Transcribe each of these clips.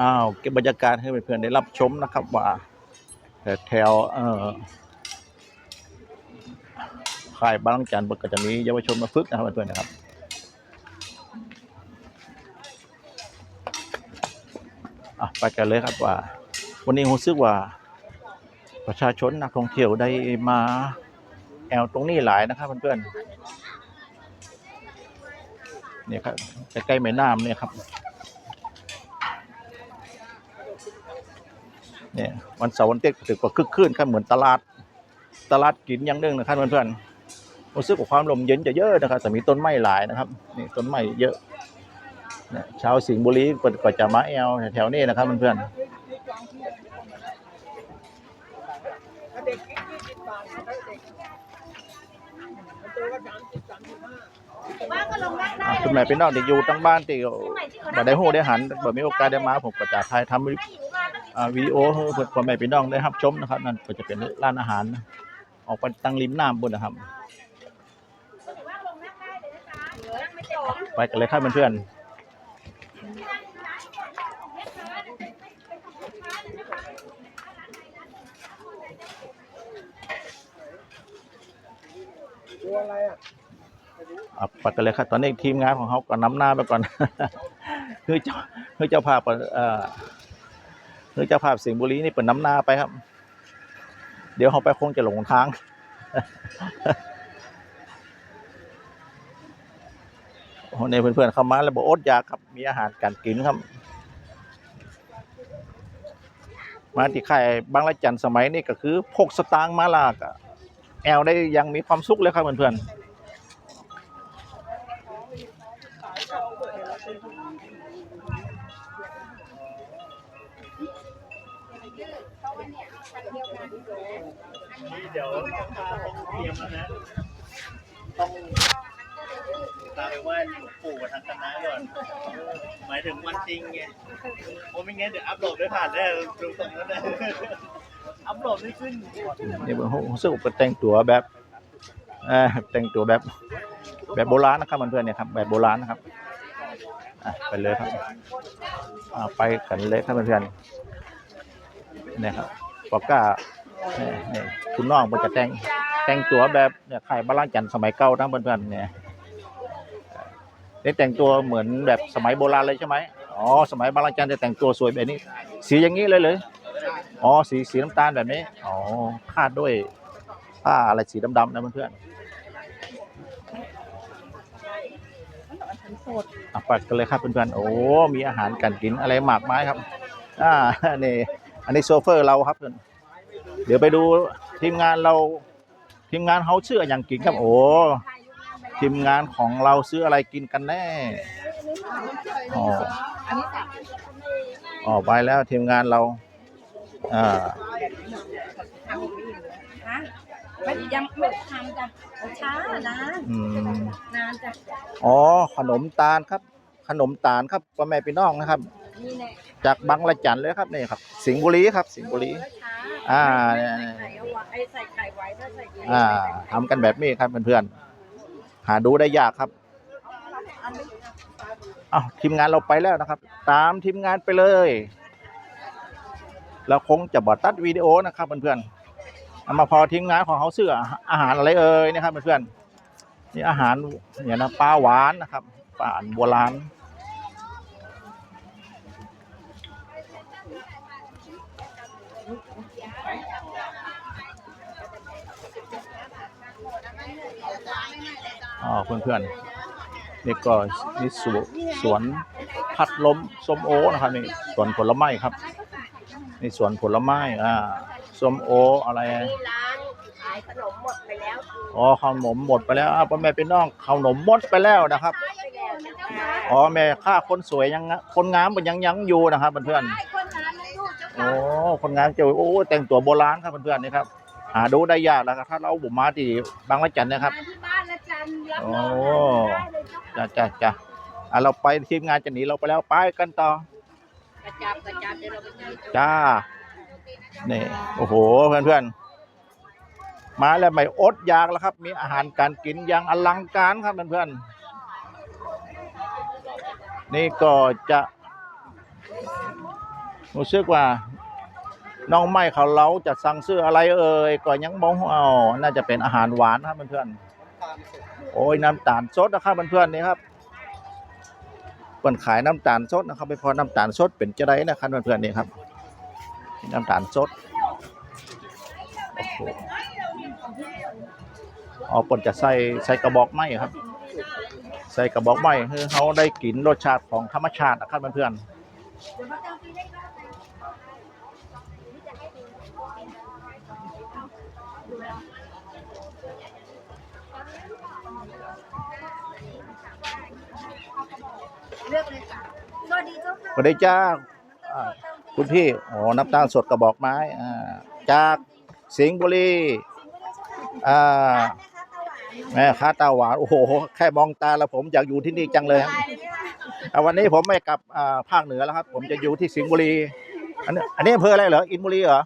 อ้าวเก็บบรรยากาศให้เพื่อนๆได้รับชมนะครับ ว่าแถวเอ่อค่ายบางจันทร์ก็จะมีเยาวชนมาฝึกนะครับเพื่อนๆนะครับอะไปกันเลยครับว่า วันนี้รู้สึกว่า ประชาชนนักท่องเที่ยวได้มาแอลตรงนี้หลายนะครับเพื่อนๆเนี่ยครับใกล้ๆแม่น้ำเนี่ยครับ เนี่ยวันเสาร์วันเต็กถือว่าคึกคืนครับเหมือนตลาด ตลาดกินอย่างหนึงนะครับเพื่อนๆรู้สึกว่าความลมเย็นจะเยอะนะครับแต่มีต้นไม้หลายนะครับนี่ต้นไม้เยอะเนี่ยชาวสิงห์บุรีเปิดก็จะมาแอลแถวๆนี้นะครับเพื่อนๆเด็กยี่สิบบาทนะเด็กตัวละสามสิบสามสิบห้าบ้านก็ลงนั่งได้อ่าคุณแม่พี่น้องที่อยู่ตั้งบ้านที่บ่ได้ฮู้ได้หันบ่มีโอกาสได้มาผมก็จะถ่ายทำ วิถ้าอยู่มาต้องอ่าวิดีโอให้เพื่อนพ่อแม่พี่น้องได้รับชมนะครับ นั่นก็จะเป็นร้านอาหารนะออกไปตั้งริมน้ำบนนะครับถือว่าลงนั่งได้เลยนะจ๊ะนั่งไม่จบไปกันเลยครับเพื่อนตัวอะไรอะๆอะไปกันเลยครับตอนนี้ทีมงานของเขาก็นำหน้าไปก่อน คือเจ้าคือเจ้าภาพเอ่อ คือเจ้าภาพสิงห์บุรีนี่เป็นน้ำหน้าไปครับ เดี๋ยวเขาไปคงจะหลงทาง โอ้ในเพื่อนๆเข้ามาแล้วบอกอดอยากครับมีอาหารการกินครับ มาที่ค่ายบางละจันสมัยนี้ก็คือพกสตางค์มาลากแอลได้ยังมีความสุขเลยครับเพื่อนๆ นี่เดี๋ยวต้องพาต้องเตรียมแล้วนะต้องพาไปไหว้หลวงปู่กับทางคณะก่อน หมายถึงวันจริงไงโอ้ไม่งั้นเดี๋ยวอัพโหลดไม่ผ่านแน่ดูตรงนั้นนะอัพโหลดไม่ขึ้นนี่ผมรู้สึกว่าแต่งตัวแบบแต่งตัวแบบ แบบโบราณนะครับเพื่อนๆเนี่ยครับแบบโบราณนะครับอะไปเลยครับไปกันเลยครับเพื่อนๆเนี่ยครับ ปอกก้าเนี่ยคุณน้องมันจะแต่งแต่งตัวแบบเนี่ยขายบ้านจันสมัยเก่าทั้งเพื่อนๆเนี่ยนี่แต่งตัวเหมือนแบบสมัยโบราณเลยใช่ไหมอ๋อสมัยบ้านจันจะแต่งตัวสวยแบบนี้ สีอย่างนี้เลยเลยอ๋อสีสีน้ำตาลแบบนี้อ๋อคาดด้วยผ้าอะไรสีดำๆนะเพื่อนๆอะไปกันเลยครับเพื่อนๆโอ้มีอาหารการกินอะไรหมากไม้ครับอ่านี่ อันนี้โซเฟอร์เราครับเพื่อนเดี๋ยวไปดูทีมงานเราทีมงานเขาชื่ออย่างกินครับโอ้ทีมงานของเราซื้ออะไรกินกันแน่อ๋ออ๋อไปแล้วทีมงานเราอ่าฮะไม่ยังไม่ทำจ้ะช้านะอืมนานจ้ะอ๋อขนมตาลครับ ขนมตาลครับพ่อแม่พี่น้องนะครับนี่แหละ จากบางละจันเลยครับนี่ครับ สิงห์บุรีครับ สิงห์บุรีช้าอ่าใส่เนี่ยไข่เอาไว้ไอ้ใส่ไข่ไว้ถ้าใส่เยอะอ่าทำกันแบบนี้ครับเพื่อนๆหาดูได้ยากครับอ้าวทีมงานเราไปแล้วนะครับ ตามทีมงานไปเลย เราคงจะบอตัดวิดีโอนะครับเพื่อนๆเอามาพอทีมงานของเขาเสื้ออาหารอะไรเอ่ยนะครับเพื่อนๆนี่อาหารเนี่ยนะปลาหวานนะครับปลาหวานโบราณ อ๋อเพื่อนๆนี่ก็นี่สวนสวนพัดลมส้มโอนะครับนี่สวนผลไม้ครับนี่สวนผลไม้อ่าส้มโออะไรขายขนมหมดไปแล้วอ๋อขนมหมดไปแล้วอะพ่อแม่พี่น้องขนมหมดไปแล้วนะครับอ๋อแม่ค่าคนสวยยังคนงามมันยังยังอยู่นะครับเพื่อนไอ้คนนั้นไม่รู้เจ้าๆโอ้คนงามจะโอ้แต่งตัวโบราณครับเพื่อนๆนี่ครับหาดูได้ยากแล้วครับถ้าเราบุกมาที่บางละจันนะครับ มาที่บ้านละจันรับโอ้รองได้เลยเจ้าค่ะจ้าจ้าจ้าอะเราไปทีมงานจะหนีเราไปแล้วไปกันต่อกระจับกระจับเดี๋ยวเราไปเจอจ้านี่โอ้โหเพื่อนๆมาแล้วไม่อดอยากแล้วครับ มีอาหารการกินอย่างอลังการครับเพื่อนๆนี่ก็จะรู้สึกว่าน้องไม่เขาเล้าจะสั่งซื้ออะไรเอ่ยก็ยังมองอ๋อน่าจะเป็นอาหารหวานครับเพื่อนๆ โอ้ยน้ำตาลสดนะครับเพื่อนๆนี่ครับเปิ่นขายน้ำตาลสดนะครับไม่พอน้ำตาลสดเป็นจะได้นะครับเพื่อนๆนี่ครับ น้ำตาลสดโอ้โหอ๋อเปิ่นจะใส่ใส่กระบอกไม้ครับ ใส่กระบอกไม้คือเขาได้กลิ่นรสชาติของธรรมชาตินะครับเพื่อนๆ เลือกเลยค่ะสวัสดีเจ้าค่ะสวัสดีจ้าอ่าคุณพี่โอ้น้ำตาลสดกระบอกไม้อ่าจากสิงห์บุรีอ่าแม่ค้าตาหวานโอ้โห แค่มองตาแล้วผมอยากอยู่ที่นี่จังเลยครับอ่าวันนี้ผมไม่กลับอ่าภาคเหนือแล้วครับ ผมจะอยู่ที่สิงห์บุรี อันนี้อันนี้อำเภออะไรเหรออินบุรีเหรอ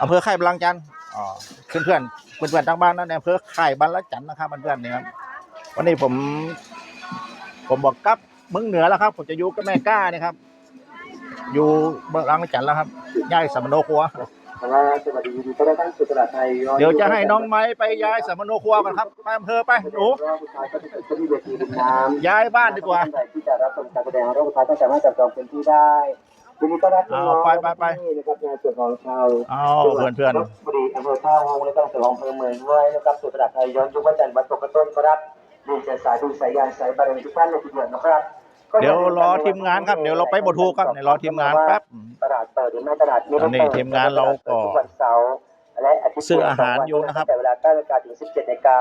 อำเภอค่ายบางจันทร์อ๋อเพื่อนเพื่อนเพื่อนเพื่อนๆทางบ้านนั่นในอำเภอค่ายบางละจันทร์นะครับเพื่อนๆเนี่ยครับวันนี้ผม ผมบอกกลับเมืองเหนือแล้วครับ ผมจะอยู่กับแม่ก้านี่ครับ อยู่เมืองลังจันทร์แล้วครับย้ายสมโนครัว สวัสดียินดีต้อนรับเข้าสู่ตลาดไทยเดี๋ยวจะให้น้องไม้ไปย้ายสมโนครัวกันครับไปอำเภอไปหนูย้ายบ้านดีกว่าท่นใที่จะรับชมการแสดงรอบสุดท้ายก็สามารถจับจองพื้นที่ได้ยินดีต้อนรับน้องๆเอาไปไปไปที่นะครับในส่วนของชาวเอาเพื่อนเพื่อนลพบุรีอำเภอท่าฮงและก็ส่วนของอำเภอเมืองด้วยนะครับสู่ตลาดไทยย้อนยุควันจันทร์วันตกกระต้นครับ ดูเสียสายดูสายยานสายบารมีทุกท่านเลยทีเดียวนะครับๆเดี๋ยวรอทีมงานครับ เดี๋ยวเราไปบทูครับเดี๋ยวรอทีมงานแป๊บตลาดเปิดหรือไม่ตลาดไม่ได้อันนี้เปิดทีมงานเราก็ทุกวันเสาร์และอาทิตย์ซื้ออาหารอยู่นะครับแต่เวลา9นาฬิกาถึง17นาฬิกา